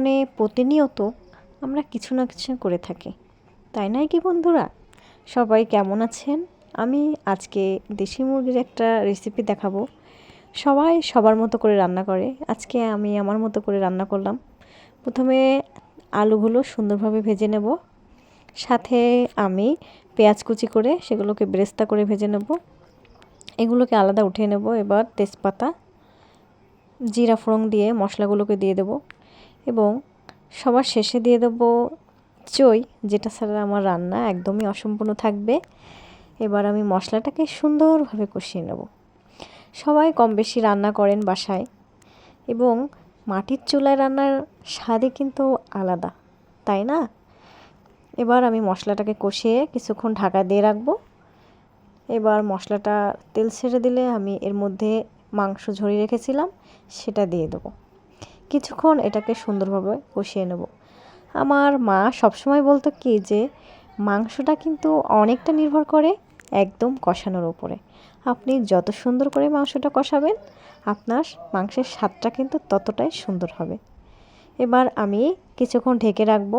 জীবনে প্রতিনিয়ত আমরা কিছু না কিছু করে থাকি। তাই নয় কি বন্ধুরা? সবাই কেমন আছেন? আমি আজকে দেশি মুরগির একটা রেসিপি দেখাবো। সবাই সবার মতো করে রান্না করে। আজকে আমি আমার মতো করে রান্না করলাম। প্রথমে আলুগুলো সুন্দরভাবে ভেজে নেব। সাথে আমি পেঁয়াজ কুচি করে সেগুলোকে ব্রেস্তা করে ভেজে নেব। এগুলোকে আলাদা উঠিয়ে নেব। এবার তেজপাতা, জিরা ফোড়ন দিয়ে মশলাগুলোকে দিয়ে দেব। এবং সবার শেষে দিয়ে দেবো চই, যেটা ছাড়া আমার রান্না একদমই অসম্পূর্ণ থাকবে। এবার আমি মশলাটাকে সুন্দরভাবে কষিয়ে নেব। সবাই কম বেশি রান্না করেন বাসায় এবং মাটির চুলায় রান্নার স্বাদই কিন্তু আলাদা, তাই না? এবার আমি মশলাটাকে কষিয়ে কিছুক্ষণ ঢাকা দিয়ে রাখব। এবার মশলাটা তেল ছেড়ে দিলে আমি এর মধ্যে মাংস ঝরিয়ে রেখেছিলাম, সেটা দিয়ে দেবো। কিছুক্ষণ এটাকে সুন্দরভাবে কষিয়ে নেব। আমার মা সবসময় বলতো কি যে, মাংসটা কিন্তু অনেকটা নির্ভর করে একদম কষানোর উপরে। আপনি যত সুন্দর করে মাংসটা কষাবেন, আপনার মাংসের স্বাদটা কিন্তু ততটাই সুন্দর হবে। এবার আমি কিছুক্ষণ ঢেকে রাখব।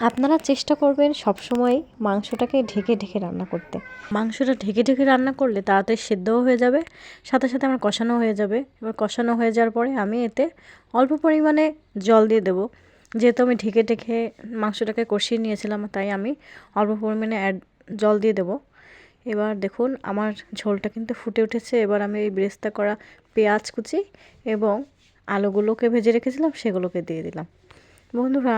আপনারা চেষ্টা করবেন সবসময় মাংসটাকে ঢেকে ঢেকে রান্না করতে। মাংসটা ঢেকে ঢেকে রান্না করলে তাড়াতাড়ি সেদ্ধও হয়ে যাবে, সাথে সাথে আমার কষানো হয়ে যাবে। এবার কষানো হয়ে যাওয়ার পরে আমি এতে অল্প পরিমাণে জল দিয়ে দেবো। যেহেতু আমি ঢেকে ঢেকে মাংসটাকে কষিয়ে নিয়েছিলাম, তাই আমি অল্প পরিমাণে অ্যাড জল দিয়ে দেবো। এবার দেখুন আমার ঝোলটা কিন্তু ফুটে উঠেছে। এবার আমি এই বেরেস্তা করা পেঁয়াজ কুচি এবং আলুগুলোকে ভেজে রেখেছিলাম, সেগুলোকে দিয়ে দিলাম। বন্ধুরা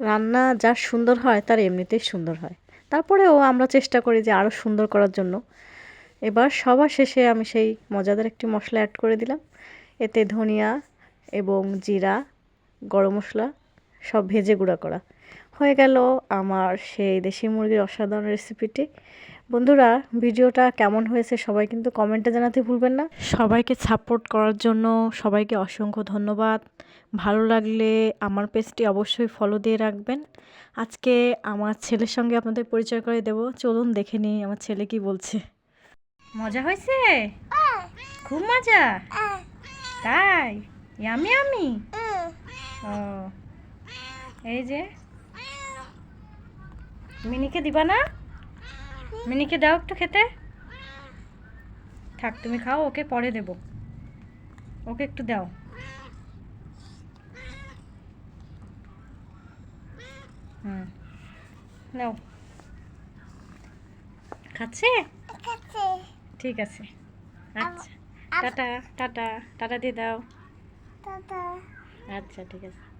রান্না যা সুন্দর হয়, তার এমনিতেই সুন্দর হয়। তারপরেও আমরা চেষ্টা করি যে আরও সুন্দর করার জন্য। এবার সবার শেষে আমি সেই মজাদার একটি মশলা অ্যাড করে দিলাম। এতে ধনিয়া এবং জিরা, গরম মশলা, সব ভেজে গুঁড়া করা। হয়ে গেল আমার সেই দেশি মুরগির অসাধারণ রেসিপিটি বন্ধুরা, ভিডিওটা কেমন হয়েছে সবাই কিন্তু কমেন্টে জানাতে ভুলবেন না। সবাইকে সাপোর্ট করার জন্য সবাইকে অসংখ্য ধন্যবাদ। ভালো লাগলে আমার পেজটি অবশ্যই ফলো দিয়ে রাখবেন। আজকে আমার ছেলের সঙ্গে আপনাদের পরিচয় করে দেব। চলুন দেখে নিই আমার ছেলে কি বলছে। মজা হয়েছে? খুব মজা? তাই? আমি আমি ও, এই যে মিনিকে দিবা না? মিনিকে দাও একটু খেতে। থাক তুমি খাও ওকে পরে দেব। ওকে একটু দাও। হুম নাও। খাচ্ছে? ঠিক আছে। আচ্ছা টাটা টাটা টাটা দিয়ে দাও। আচ্ছা ঠিক আছে।